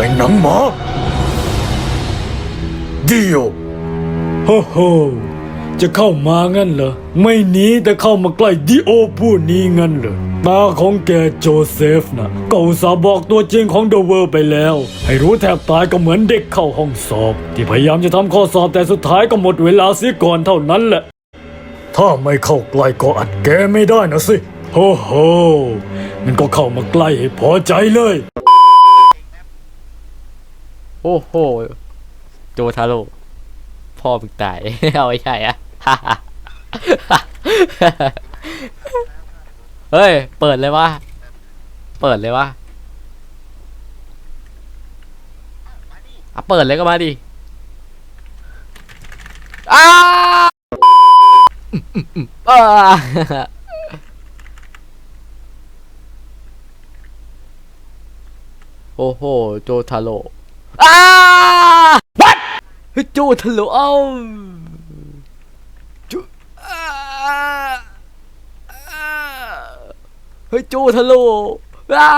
อ้หนังหมาเดียวโฮโฮจะเข้ามางั้นเหรอ ไม่หนีแต่เข้ามาใกล้ดิโอผู้นี้งั้นเหรอตาของแกโจเซฟนะก็อุตส่าห์บอกตัวจริงของเดอะเวิร์ไปแล้ว ให้รู้แทบตายก็เหมือนเด็กเข้าห้องสอบ ที่พยายามจะทำข้อสอบแต่สุดท้ายก็หมดเวลาเสียก่อนเท่านั้นแหละ ถ้าไม่เข้าใกล้ก็อัดแกไม่ได้นะสิ โฮโฮมันก็เข้ามาใกล้ให้พอใจเลย โอ้โห โจทาโร่พ่อมึงตาย เอาไม่ใช่อะเฮ้ย เปิดเลยวะ เปิดเลยวะอะเปิดเลยก็มาดิอ้าอืมอืมอืมอ่าโอ้โห โจทาโร่ อ้า What เฮ้ยโจทาโร่เอ้าโจอ้าอ้าเฮ้ยโจทาโร่อ้า